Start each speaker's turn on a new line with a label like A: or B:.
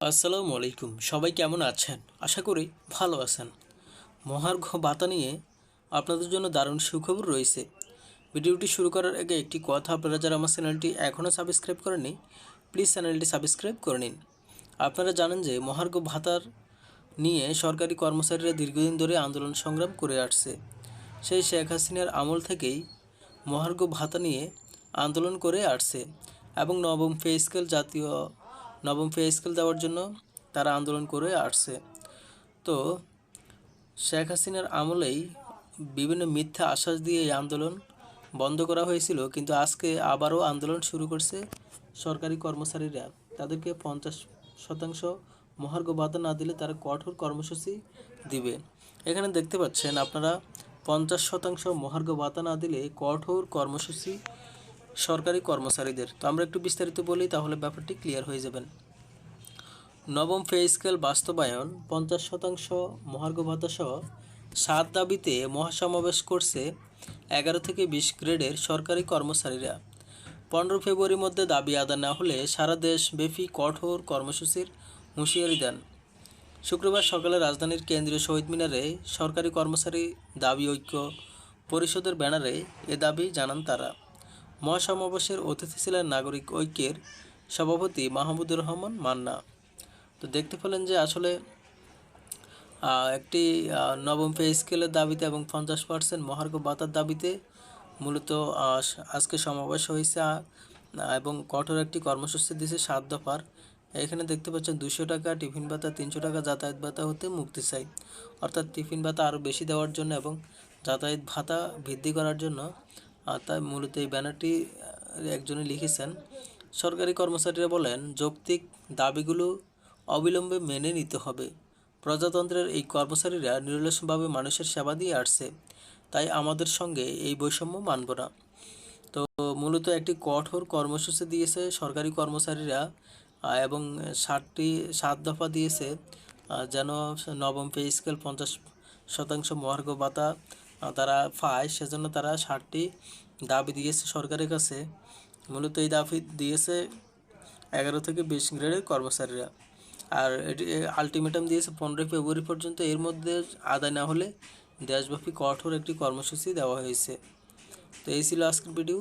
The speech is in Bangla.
A: আসসালামু আলাইকুম। সবাই কেমন আছেন? আশা করি ভালো আছেন। মহার্ঘ বাতা নিয়ে আপনাদের জন্য দারুণ সুখবর রয়েছে। ভিডিওটি শুরু করার আগে একটি কথা আপনারা যারা আমার চ্যানেলটি এখনও সাবস্ক্রাইব করেননি, প্লিজ চ্যানেলটি সাবস্ক্রাইব করে নিন। আপনারা জানেন যে মহার্ঘ ভাতার নিয়ে সরকারি কর্মচারীরা দীর্ঘদিন ধরে আন্দোলন সংগ্রাম করে আসছে। সেই শেখ হাসিনার আমল থেকেই মহার্ঘ ভাতা নিয়ে আন্দোলন করে আসছে এবং নবম পে স্কেল জাতীয় নবম পে স্কেল দেওয়ার জন্য তারা আন্দোলন করে আসছে। তো শেখ হাসিনার আমলেই বিভিন্ন মিথ্যা আশ্বাস দিয়ে এই আন্দোলন বন্ধ করা হয়েছিল, কিন্তু আজকে আবারও আন্দোলন শুরু করছে সরকারি কর্মচারীরা। তাদেরকে পঞ্চাশ শতাংশ মহার্ঘ ভাতা না দিলে তারা কঠোর কর্মসূচি দিবে। এখানে দেখতে পাচ্ছেন, আপনারা পঞ্চাশ শতাংশ মহার্ঘ ভাতা না দিলে কঠোর কর্মসূচি সরকারি কর্মচারীদের। তো আমরা একটু বিস্তারিত বলি, তাহলে ব্যাপারটি ক্লিয়ার হয়ে যাবেন। নবম পে স্কেল বাস্তবায়ন, পঞ্চাশ শতাংশ মহার্ঘ ভাতা সহ সাত দাবিতে মহাসমাবেশ করছে এগারো থেকে বিশ গ্রেডের সরকারি কর্মচারীরা। পনেরো ফেব্রুয়ারির মধ্যে দাবি আদায় না হলে সারা দেশ দেশব্যাপী কঠোর কর্মসূচির হুঁশিয়ারি দেন। শুক্রবার সকালে রাজধানীর কেন্দ্রীয় শহীদ মিনারে সরকারি কর্মচারী দাবি ঐক্য পরিষদের ব্যানারে এ দাবি জানান তারা। মহাসমাবেশের অতিথি ছিলেন নাগরিক ঐক্যের সভাপতি মাহমুদুর রহমান মান্না। তো দেখতে পেলেন যে আসলে একটি নবম পে স্কেলের দাবিতে এবং পঞ্চাশ পার্সেন্ট মহার্ঘ ভাতার দাবিতে মূলত আজকে সমাবেশ হয়েছে এবং কঠোর একটি কর্মসূচি দিয়েছে সাত দফার। এখানে দেখতে পাচ্ছেন দুশো টাকা টিফিন ভাতা, তিনশো টাকা যাতায়াত ভাতা হতে মুক্তি চাই। অর্থাৎ টিফিন ভাতা আরও বেশি দেওয়ার জন্য এবং যাতায়াত ভাতা বৃদ্ধি করার জন্য তাই মূলত এই ব্যানারটি একজনে লিখেছেন। সরকারি কর্মচারীরা বলেন, যৌক্তিক দাবিগুলো অবিলম্বে মেনে নিতে হবে। প্রজাতন্ত্রের এই কর্মচারীরা নিরলসভাবে মানুষের সেবা দিয়ে আসছে। তাই আমাদের সঙ্গে এই বৈষম্য মানব না। তো মূলত একটি কঠোর কর্মসূচি দিয়েছে সরকারি কর্মচারীরা এবং ষাটটি সাত দফা দিয়েছে যেন নবম পে স্কেল পঞ্চাশ শতাংশ মহার্ঘ ভাতা তারা পায়, সেজন্য তারা ষাটটি দাবি দিয়েছে সরকারের কাছে। মূলত এই দাবি দিয়েছে এগারো থেকে বিশ গ্রেডের কর্মচারীরা। আর এটি আলটিমেটাম দিয়েছে পনেরোই ফেব্রুয়ারি পর্যন্ত। এর মধ্যে আদায় না হলে দেশব্যাপী কঠোর একটি কর্মসূচি দেওয়া হয়েছে। তো এই ছিল আজকের ভিডিও